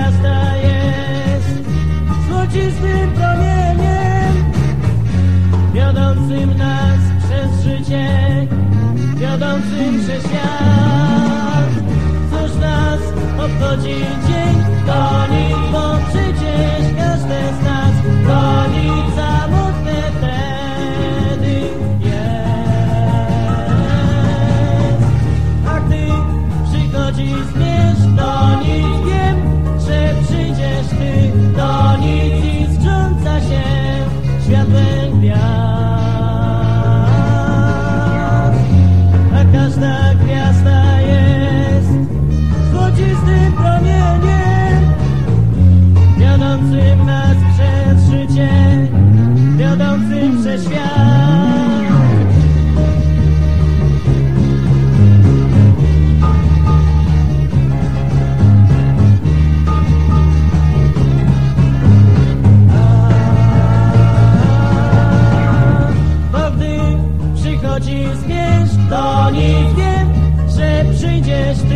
gwiazda jest złocistym promieniem wiodącym nas przez życie, wiodącym przez świat. Cóż nas obchodzi dzień? choć i zmierz, to nikt wie, że przyjdziesz.